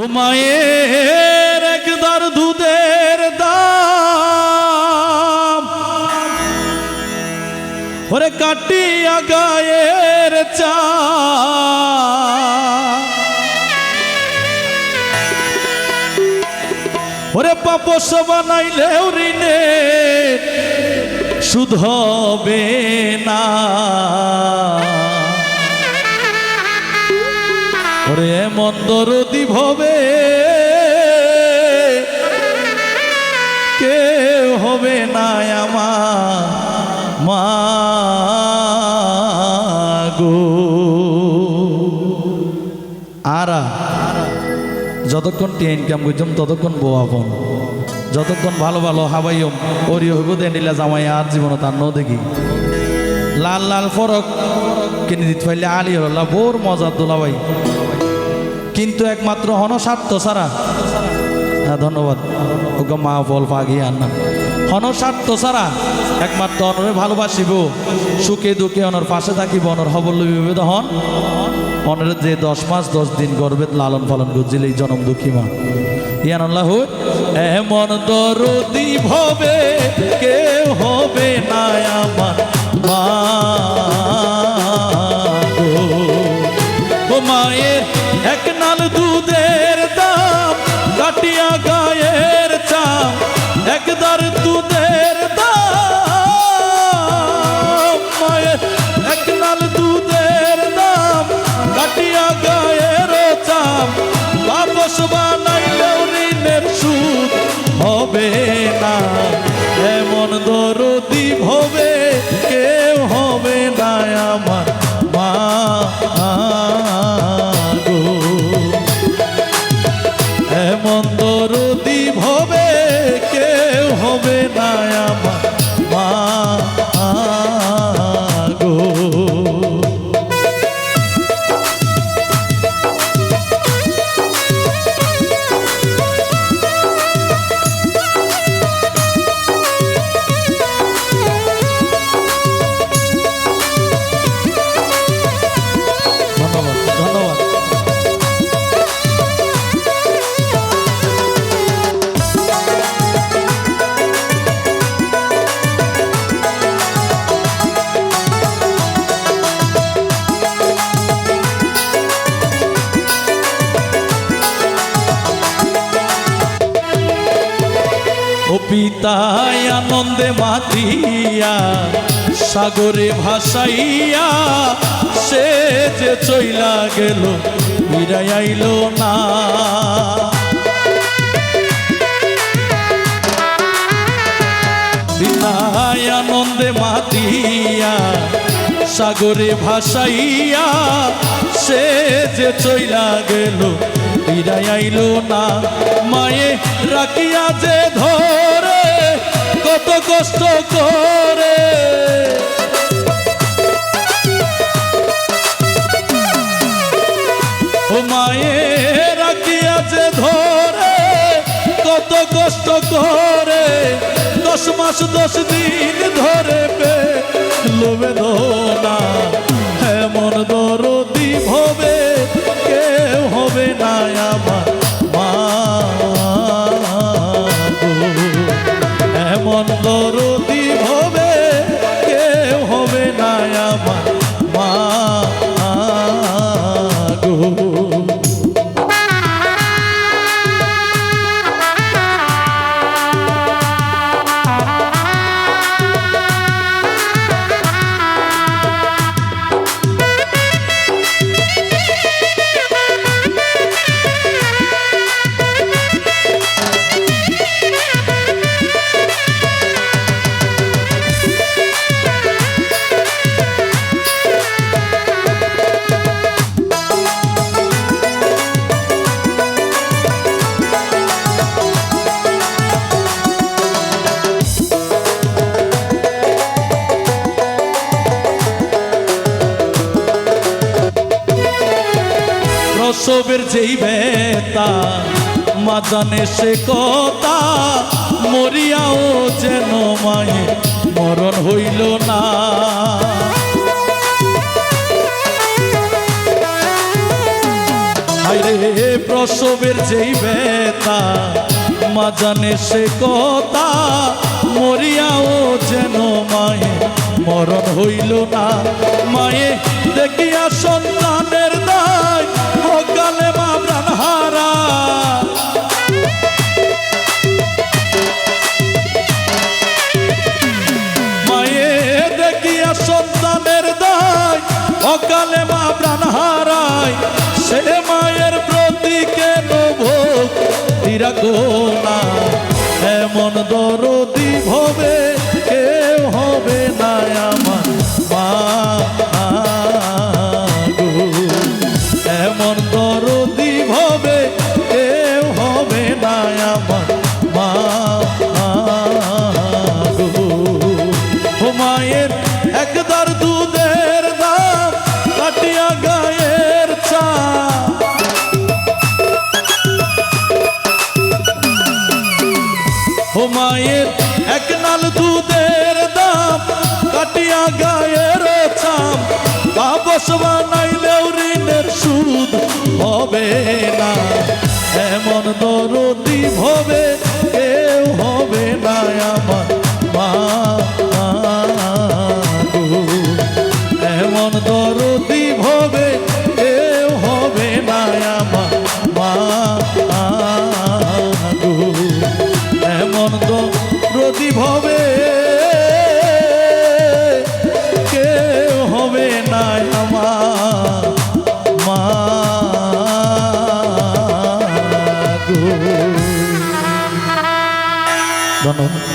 ও মায়ের একদার দুধের দাম। ওরে কাটিয়া গায়ের চা ওরে পাপস বানাইলেও ঋণে হবে না। এমন ভবে কে হবে না আমার মা গো। আরা, যতক্ষণ টি ইনকাম করছম ততক্ষণ বোয়া ফোন যতক্ষণ ভালো ভালো হাবাইম ওরি হইব দেনিলা জামাই আর জীবন তার ন দেখি। লাল লাল ফরক কিনে দিতে পারলে আলি হল্লা বোর মজার দোলাবাই কিন্তু একমাত্র হনস্বার্থ সারা। হ্যাঁ ধন্যবাদ। ওকে মা ফল পাগি আন্না হন স্বার্থ সারা, একমাত্র অনরে ভালোবাসিব। সুখে দুঃখে অনর পাশে থাকিব, অনর হবল বিভেদ হন। অনরে যে দশ মাস, দশ দিন গর্বে লালন পালন করছিল এই জনম দুঃখী মা। ইয়ান আল্লাহ এমন দরদি ভবে, কেউ হবে না আমার মা মায়ের এক নাল দুধের দাম কাটিয়া গায়ের চাম একদার দুধের দাম মায়ের এক নাল দুধের দাম কাটিয়া গায়ের চাম, বাপস বানাইলেও ঋণের সুদ হবে। না আমার পিতায় আনন্দে মাতিয়া সাগরে ভাসাইয়া সে যে চইলা গেল, ফিরাই আইল না। পিতায় আনন্দে মাতিয়া সাগরে ভাসাইয়া সে যে চইলা গেল, ফিরাই আইল না। মায়ে রাখিয়া যে ধরে কত কষ্ট করে। ও রাখিয়াছে ধরে, কত কষ্ট করে। দশ মাস দশ দিন ধরে পে লোবে দরদি প্রসবের যেই বেতা মা জানে সে কথা, মরিয়াও যেন মায়ে, মরণ হইল না। প্রসবের যেই ব্যথা মা জানে সে কথা, মরিয়াও যেন মায়ে, মরণ হইল না। মায়ে, দেখিয়া সন্তানের হারা মায়ে দেখিয়া সন্তানের দায়, অকালে মা প্রাণ হারায়। সে মায়ের প্রতি কেন ভোগ? এমন দরদি মায়ের এক নাল দুধের দাম, কাটিয়া গায়ের ছাম। বাবস বানাইলেও ঋণের সুদ হবে না। এমন দরদি হবে কেউ হবে না আমার মা এমন দরদি Uh-huh.